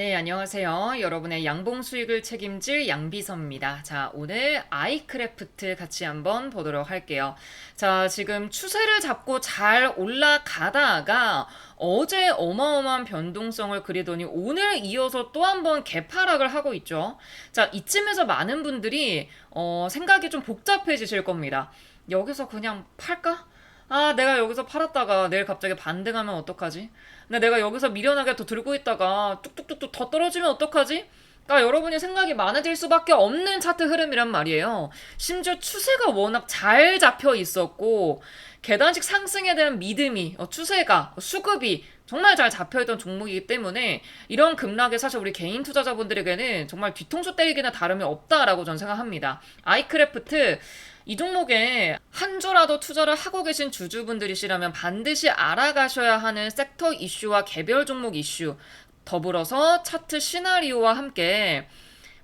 네, 안녕하세요. 여러분의 양봉 수익을 책임질 양비서입니다. 자, 오늘 아이크래프트 같이 한번 보도록 할게요. 자, 지금 추세를 잡고 잘 올라가다가 어제 어마어마한 변동성을 그리더니 오늘 이어서 또 한번 개파락을 하고 있죠. 자, 이쯤에서 많은 분들이 어, 생각이 좀 복잡해지실 겁니다. 여기서 그냥 팔까? 아, 내가 여기서 팔았다가 내일 갑자기 반등하면 어떡하지? 근데 내가 여기서 미련하게 더 들고 있다가 뚝뚝뚝뚝 더 떨어지면 어떡하지? 그러니까 여러분이 생각이 많아질 수밖에 없는 차트 흐름이란 말이에요. 심지어 추세가 워낙 잘 잡혀 있었고 계단식 상승에 대한 믿음이 어, 추세가 어, 수급이 정말 잘 잡혀있던 종목이기 때문에 이런 급락에 사실 우리 개인 투자자분들에게는 정말 뒤통수 때리기나 다름이 없다라고 저는 생각합니다. 아이크래프트 이 종목에 한 주라도 투자를 하고 계신 주주분들이시라면 반드시 알아가셔야 하는 섹터 이슈와 개별 종목 이슈 더불어서 차트 시나리오와 함께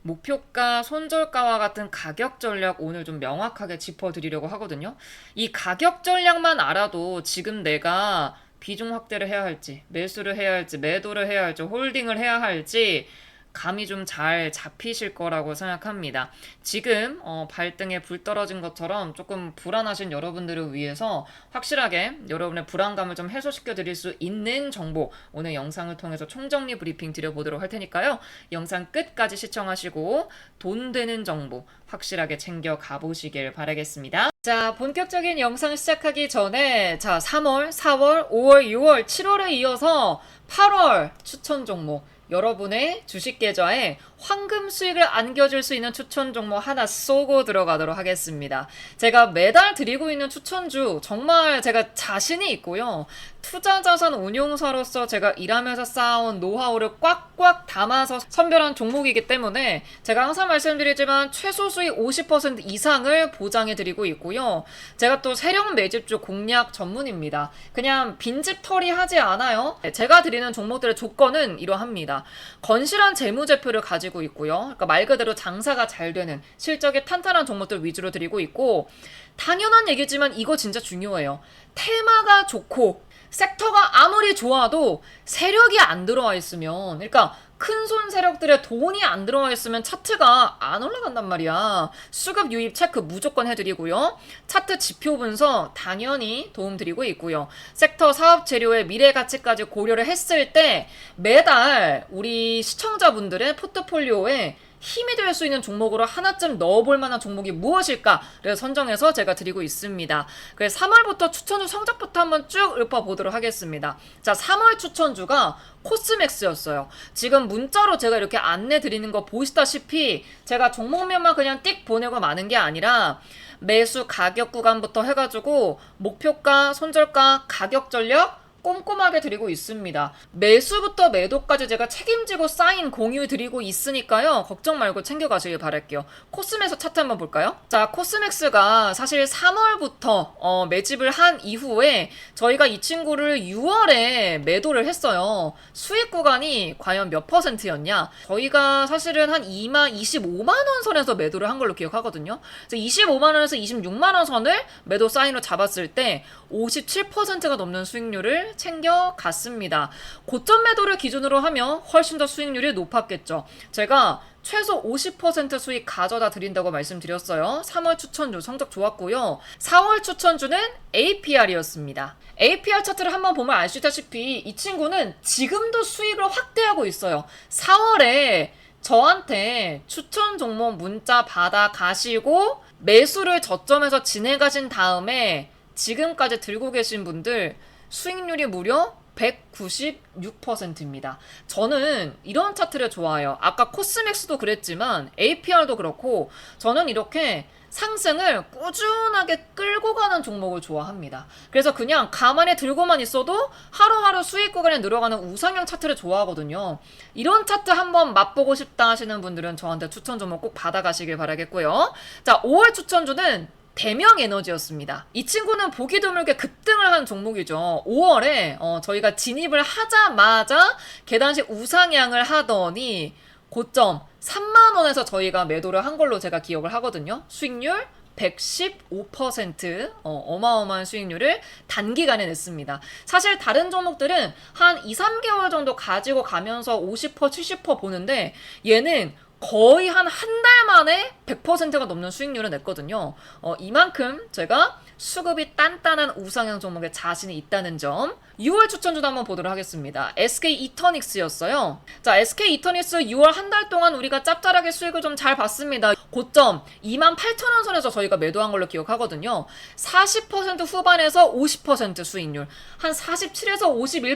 목표가, 손절가와 같은 가격 전략 오늘 좀 명확하게 짚어드리려고 하거든요. 이 가격 전략만 알아도 지금 내가 비중 확대를 해야 할지, 매수를 해야 할지, 매도를 해야 할지, 홀딩을 해야 할지, 감이 좀 잘 잡히실 거라고 생각합니다. 지금 어, 발등에 불 떨어진 것처럼 조금 불안하신 여러분들을 위해서 확실하게 여러분의 불안감을 좀 해소시켜 드릴 수 있는 정보 오늘 영상을 통해서 총정리 브리핑 드려보도록 할 테니까요. 영상 끝까지 시청하시고 돈 되는 정보 확실하게 챙겨 가보시길 바라겠습니다. 자, 본격적인 영상 시작하기 전에 자, 3월, 4월, 5월, 6월, 7월에 이어서 8월 추천 종목 여러분의 주식 계좌에 황금 수익을 안겨줄 수 있는 추천 종목 하나 쏘고 들어가도록 하겠습니다. 제가 매달 드리고 있는 추천주 정말 제가 자신이 있고요. 투자 자산 운용사로서 제가 일하면서 쌓아온 노하우를 꽉꽉 담아서 선별한 종목이기 때문에 제가 항상 말씀드리지만 최소 수익 50% 이상을 보장해 드리고 있고요. 제가 또 세력 매집주 공략 전문입니다. 그냥 빈집 털이 하지 않아요. 제가 드리는 종목들의 조건은 이러합니다. 건실한 재무제표를 가지고 있고요. 그러니까 말 그대로 장사가 잘 되는 실적이 탄탄한 종목들 위주로 드리고 있고 당연한 얘기지만 이거 진짜 중요해요. 테마가 좋고 섹터가 아무리 좋아도 세력이 안 들어와 있으면 그러니까 큰 손 세력들의 돈이 안 들어와 있으면 차트가 안 올라간단 말이야. 수급 유입 체크 무조건 해드리고요. 차트 지표 분석 당연히 도움 드리고 있고요. 섹터 사업 재료의 미래 가치까지 고려를 했을 때 매달 우리 시청자분들의 포트폴리오에 힘이 될 수 있는 종목으로 하나쯤 넣어볼 만한 종목이 무엇일까를 선정해서 제가 드리고 있습니다. 그래서 3월부터 추천주 성적부터 한번 쭉 읊어보도록 하겠습니다. 자, 3월 추천주가 코스맥스였어요. 지금 문자로 제가 이렇게 안내 드리는 거 보시다시피 제가 종목명만 그냥 띡 보내고 마는 게 아니라 매수 가격 구간부터 해가지고 목표가, 손절가, 가격 전략, 꼼꼼하게 드리고 있습니다. 매수부터 매도까지 제가 책임지고 사인 공유 드리고 있으니까요. 걱정 말고 챙겨가시길 바랄게요. 코스맥스 차트 한번 볼까요? 자, 코스맥스가 사실 3월부터 어, 매집을 한 이후에 저희가 이 친구를 6월에 매도를 했어요. 수익 구간이 과연 몇 퍼센트였냐? 저희가 사실은 한 2만 25만 원 선에서 매도를 한 걸로 기억하거든요. 그래서 25만 원에서 26만 원 선을 매도 사인으로 잡았을 때 57%가 넘는 수익률을 챙겨갔습니다. 고점 매도를 기준으로 하면 훨씬 더 수익률이 높았겠죠. 제가 최소 50% 수익 가져다 드린다고 말씀드렸어요. 3월 추천주 성적 좋았고요. 4월 추천주는 APR이었습니다. APR 차트를 한번 보면 있다시피 이 친구는 지금도 수익을 확대하고 있어요. 4월에 저한테 추천 종목 문자 받아 가시고 매수를 저점에서 진행 가신 다음에 지금까지 들고 계신 분들 수익률이 무려 196%입니다. 저는 이런 차트를 좋아해요. 아까 코스맥스도 그랬지만 APR도 그렇고 저는 이렇게 상승을 꾸준하게 끌고 가는 종목을 좋아합니다. 그래서 그냥 가만히 들고만 있어도 하루하루 수익 구간에 늘어가는 우상형 차트를 좋아하거든요. 이런 차트 한번 맛보고 싶다 하시는 분들은 저한테 추천 종목 꼭 받아가시길 바라겠고요. 자, 5월 추천주는 대명 에너지였습니다. 이 친구는 보기 드물게 급등을 한 종목이죠. 5월에 어, 저희가 진입을 하자마자 계단식 우상향을 하더니 고점 3만 원에서 저희가 매도를 한 걸로 제가 기억을 하거든요. 수익률 115% 어, 어마어마한 수익률을 단기간에 냈습니다. 사실 다른 종목들은 한 2, 3개월 정도 가지고 가면서 50%, 70% 보는데 얘는 거의 한 한 달 만에 100%가 넘는 수익률을 냈거든요. 어, 이만큼 제가 수급이 단단한 우상향 종목에 자신이 있다는 점. 6월 추천주도 한번 보도록 하겠습니다. SK 이터닉스였어요. 자, SK 이터닉스 6월 한 달 동안 우리가 짭짤하게 수익을 좀 잘 봤습니다. 고점 28,000원 선에서 저희가 매도한 걸로 기억하거든요. 40% 후반에서 50% 수익률, 한 47에서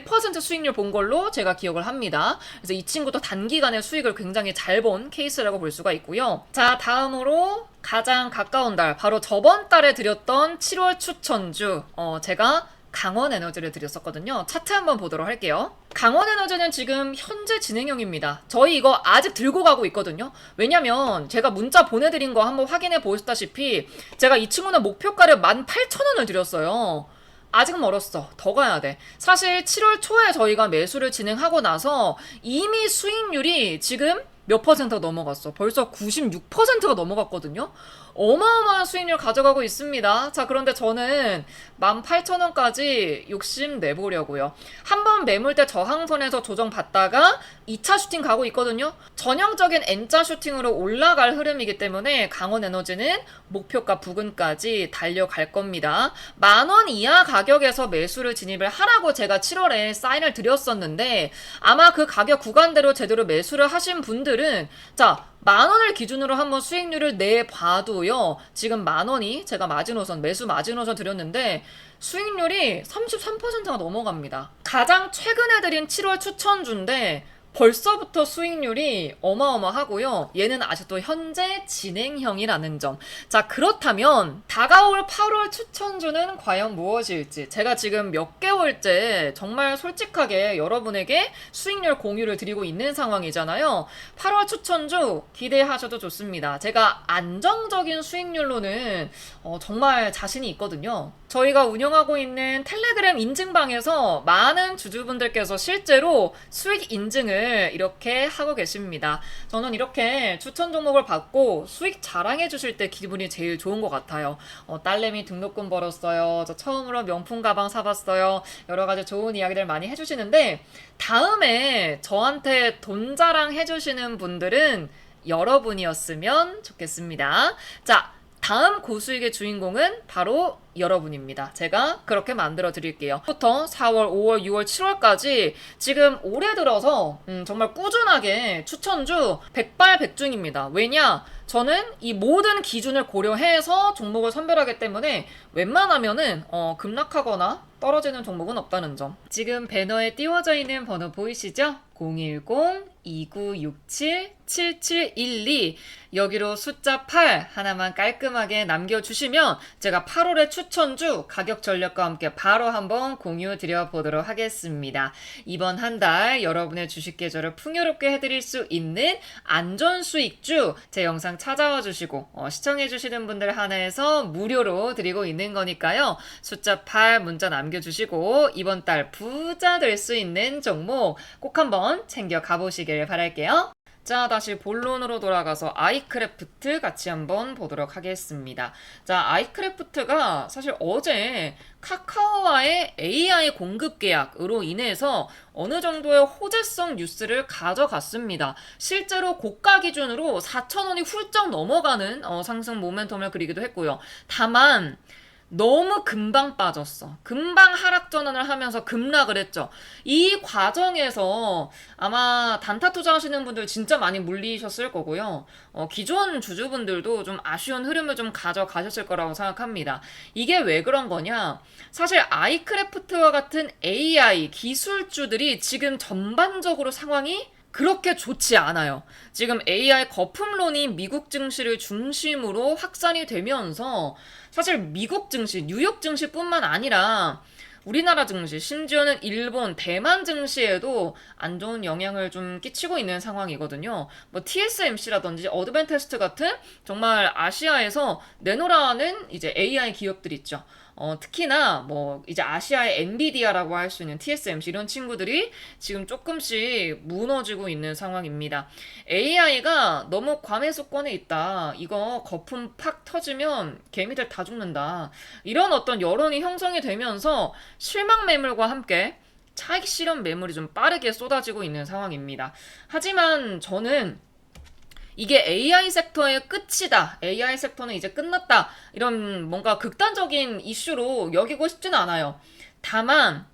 51% 수익률 본 걸로 제가 기억을 합니다. 그래서 이 친구도 단기간에 수익을 굉장히 잘 본 케이스라고 볼 수가 있고요. 자, 다음으로 가장 가까운 달, 바로 저번 달에 드렸던 7월 추천주, 어, 제가 강원 에너지를 드렸었거든요. 차트 한번 보도록 할게요. 강원 에너지는 지금 현재 진행형입니다. 저희 이거 아직 들고 가고 있거든요. 왜냐면 제가 문자 보내드린 거 한번 확인해 보셨다시피 제가 이 친구는 목표가를 18,000원을 드렸어요. 아직 멀었어. 더 가야 돼. 사실 7월 초에 저희가 매수를 진행하고 나서 이미 수익률이 지금 몇 퍼센트가 넘어갔어. 벌써 96%가 넘어갔거든요. 어마어마한 수익률 가져가고 있습니다. 자, 그런데 저는 18,000원까지 욕심 내보려고요. 한 번 매물대 저항선에서 조정받다가 2차 슈팅 가고 있거든요. 전형적인 N자 슈팅으로 올라갈 흐름이기 때문에 강원 에너지는 목표가 부근까지 달려갈 겁니다. 만 원 이하 가격에서 매수를 진입을 하라고 제가 7월에 사인을 드렸었는데 아마 그 가격 구간대로 제대로 매수를 하신 분들은 자, 만 원을 기준으로 한번 수익률을 내봐도요. 지금 만 원이 제가 마지노선 매수 마지노선 드렸는데 수익률이 33%가 넘어갑니다. 가장 최근에 드린 7월 추천주인데 벌써부터 수익률이 어마어마하고요. 얘는 아직도 현재 진행형이라는 점. 자, 그렇다면 다가올 8월 추천주는 과연 무엇일지 제가 지금 몇 개월째 정말 솔직하게 여러분에게 수익률 공유를 드리고 있는 상황이잖아요. 8월 추천주 기대하셔도 좋습니다. 제가 안정적인 수익률로는 어, 정말 자신이 있거든요. 저희가 운영하고 있는 텔레그램 인증방에서 많은 주주분들께서 실제로 수익 인증을 이렇게 하고 계십니다. 저는 이렇게 추천 종목을 받고 수익 자랑해 주실 때 기분이 제일 좋은 것 같아요. 어, 딸내미 등록금 벌었어요. 저 처음으로 명품 가방 사봤어요. 여러 가지 좋은 이야기들 많이 해주시는데 다음에 저한테 돈 자랑 해주시는 분들은 여러분이었으면 좋겠습니다. 자, 다음 고수익의 주인공은 바로 여러분입니다. 제가 그렇게 만들어 드릴게요. 부터 4월, 5월, 6월, 7월까지 지금 올해 들어서 음, 정말 꾸준하게 추천주 백발백중입니다. 왜냐? 저는 이 모든 기준을 고려해서 종목을 선별하기 때문에 웬만하면은 어, 급락하거나 떨어지는 종목은 없다는 점. 지금 배너에 띄워져 있는 번호 보이시죠? 010-2967-7712 여기로 숫자 8 하나만 깔끔하게 남겨주시면 제가 8월의 추천주 가격 전략과 함께 바로 한번 공유 드려 보도록 하겠습니다. 이번 한 달 여러분의 주식 계좌를 풍요롭게 해드릴 수 있는 안전 수익주 제 영상 찾아와 주시고 어, 시청해 주시는 분들 하나에서 무료로 드리고 있는 거니까요. 숫자 8 문자 남겨주시 고 이번 달 부자 될 수 있는 종목 꼭 한번 챙겨 가보시길 바랄게요. 자, 다시 본론으로 돌아가서 아이크래프트 같이 한번 보도록 하겠습니다. 자, 아이크래프트가 사실 어제 카카오와의 AI 공급 계약으로 인해서 어느 정도의 호재성 뉴스를 가져갔습니다. 실제로 고가 기준으로 4,000원이 훌쩍 넘어가는 어, 상승 모멘텀을 그리기도 했고요. 다만 너무 금방 빠졌어. 금방 하락 전환을 하면서 급락을 했죠. 이 과정에서 아마 단타 투자하시는 분들 진짜 많이 물리셨을 거고요. 어, 기존 주주분들도 좀 아쉬운 흐름을 좀 가져가셨을 거라고 생각합니다. 이게 왜 그런 거냐? 사실 아이크래프트와 같은 AI 기술주들이 지금 전반적으로 상황이 그렇게 좋지 않아요. 지금 AI 거품론이 미국 증시를 중심으로 확산이 되면서 사실 미국 증시, 뉴욕 증시뿐만 아니라 우리나라 증시, 심지어는 일본, 대만 증시에도 안 좋은 영향을 좀 끼치고 있는 상황이거든요. 뭐 TSMC라든지 어드밴테스트 같은 정말 아시아에서 내놓으라는 이제 AI 기업들 있죠. 어, 특히나 뭐 이제 아시아의 엔비디아라고 할 수 있는 TSMC 이런 친구들이 지금 조금씩 무너지고 있는 상황입니다. AI가 너무 과매수권에 있다. 이거 거품 팍 터지면 개미들 다 죽는다. 이런 어떤 여론이 형성이 되면서 실망 매물과 함께 차익 실현 매물이 좀 빠르게 쏟아지고 있는 상황입니다. 하지만 저는 이게 AI 섹터의 끝이다. AI 섹터는 이제 끝났다. 이런 뭔가 극단적인 이슈로 여기고 싶지는 않아요. 다만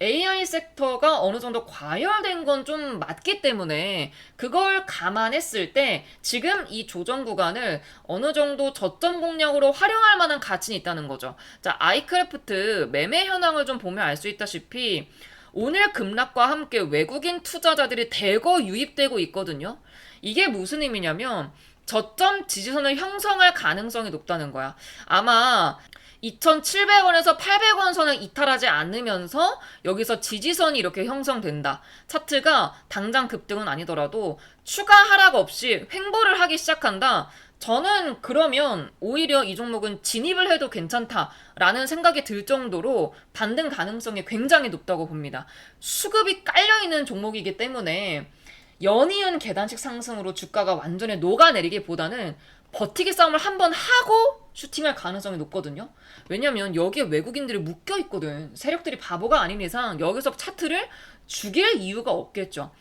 AI 섹터가 어느 정도 과열된 건 좀 맞기 때문에 그걸 감안했을 때 지금 이 조정 구간을 어느 정도 저점 공략으로 활용할 만한 가치는 있다는 거죠. 자, 아이크래프트 매매 현황을 좀 보면 알 수 있다시피 오늘 급락과 함께 외국인 투자자들이 대거 유입되고 있거든요. 이게 무슨 의미냐면 저점 지지선을 형성할 가능성이 높다는 거야. 아마 2,700원에서 800원 선을 이탈하지 않으면서 여기서 지지선이 이렇게 형성된다. 차트가 당장 급등은 아니더라도 추가 하락 없이 횡보를 하기 시작한다. 저는 그러면 오히려 이 종목은 진입을 해도 괜찮다라는 생각이 들 정도로 반등 가능성이 굉장히 높다고 봅니다. 수급이 깔려있는 종목이기 때문에 연이은 계단식 상승으로 주가가 완전히 녹아내리기보다는 버티기 싸움을 한 번 하고 슈팅할 가능성이 높거든요. 왜냐면 여기에 외국인들이 묶여 있거든. 세력들이 바보가 아닌 이상 여기서 차트를 죽일 이유가 없겠죠.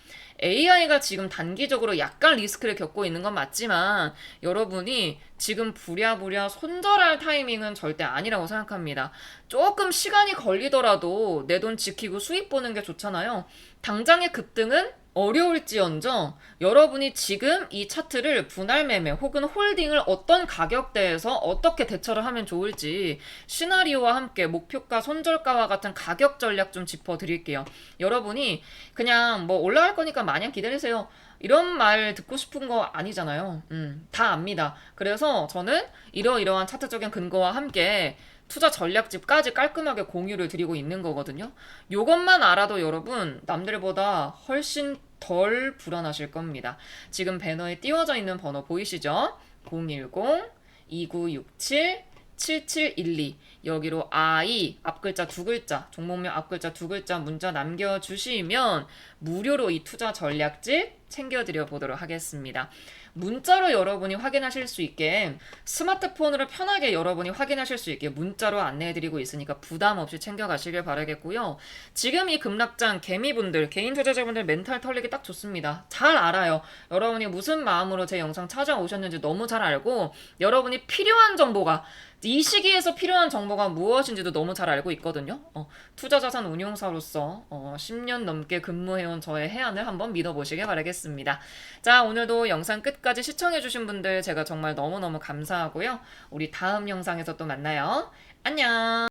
AI가 지금 단기적으로 약간 리스크를 겪고 있는 건 맞지만 여러분이 지금 부랴부랴 손절할 타이밍은 절대 아니라고 생각합니다. 조금 시간이 걸리더라도 내 돈 지키고 수익 보는 게 좋잖아요. 당장의 급등은 어려울지언정 여러분이 지금 이 차트를 분할 매매 혹은 홀딩을 어떤 가격대에서 어떻게 대처를 하면 좋을지 시나리오와 함께 목표가 손절가와 같은 가격 전략 좀 짚어 드릴게요. 여러분이 그냥 뭐 올라갈 거니까 마냥 기다리세요. 이런 말 듣고 싶은 거 아니잖아요. 음, 다 압니다. 그래서 저는 이러이러한 차트적인 근거와 함께 투자 전략집까지 깔끔하게 공유를 드리고 있는 거거든요. 요것만 알아도 여러분 남들보다 훨씬 덜 불안하실 겁니다. 지금 배너에 띄워져 있는 번호 보이시죠? 010-2967 7712 여기로 I 앞글자 두 글자 종목명 앞글자 두 글자 문자 남겨주시면 무료로 이 투자 전략집 챙겨드려 보도록 하겠습니다. 문자로 여러분이 확인하실 수 있게 스마트폰으로 편하게 여러분이 확인하실 수 있게 문자로 안내해드리고 있으니까 부담 없이 챙겨가시길 바라겠고요. 지금 이 급락장 개미분들 개인 투자자분들 멘탈 털리기 딱 좋습니다. 잘 알아요. 여러분이 무슨 마음으로 제 영상 찾아오셨는지 너무 잘 알고 여러분이 필요한 정보가 이 시기에서 필요한 정보가 무엇인지도 너무 잘 알고 있거든요. 어, 투자자산 운용사로서 어, 10년 넘게 근무해온 저의 해안을 한번 믿어보시길 바라겠습니다. 자, 오늘도 영상 끝까지 시청해주신 분들 제가 정말 너무너무 감사하고요. 우리 다음 영상에서 또 만나요. 안녕!